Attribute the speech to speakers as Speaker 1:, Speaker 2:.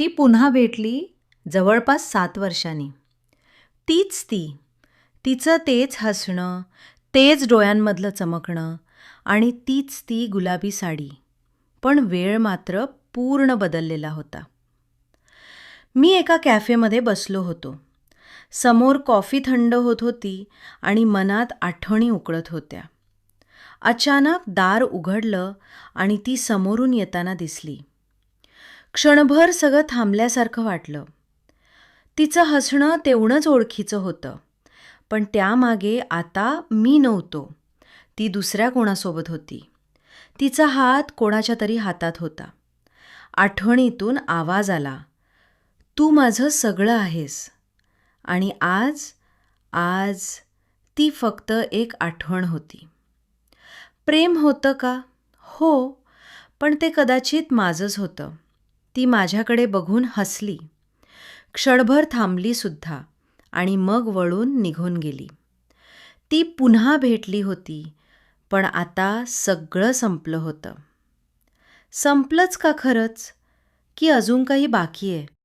Speaker 1: ती पुन्हा भेटली जवळपास सात वर्षांनी. तीच ती. तिचं तेच हसणं तेच डोळ्यांमधलं चमकणं आणि तीच ती गुलाबी साडी. पण वेळ मात्र पूर्ण बदललेला होता. मी एका कॅफेमध्ये बसलो होतो. समोर कॉफी थंड होत होती आणि मनात आठवणी उकळत होत्या. अचानक दार उघडलं आणि ती समोरून येताना दिसली. क्षणभर सगळं थांबल्यासारखं वाटलं. तिचं हसणं तेवढंच ओळखीचं होतं. पण त्यामागे आता मी नव्हतो. ती दुसऱ्या कोणासोबत होती? तिचा हात कोणाच्या तरी हातात होता. आठवणीतून आवाज आला. तू माझं सगळं आहेस. आणि आज आज ती फक्त एक आठवण होती. प्रेम होतं का? हो. पण ते कदाचित माझंच होतं. ती माझ्याकडे बघून हसली. क्षणभर थांबली सुद्धा आणि मग वळून निघून गेली. ती पुन्हा भेटली होती पण आता सगळं संपलं होतं. संपलंच का खरंच? की अजून काही बाकी आहे?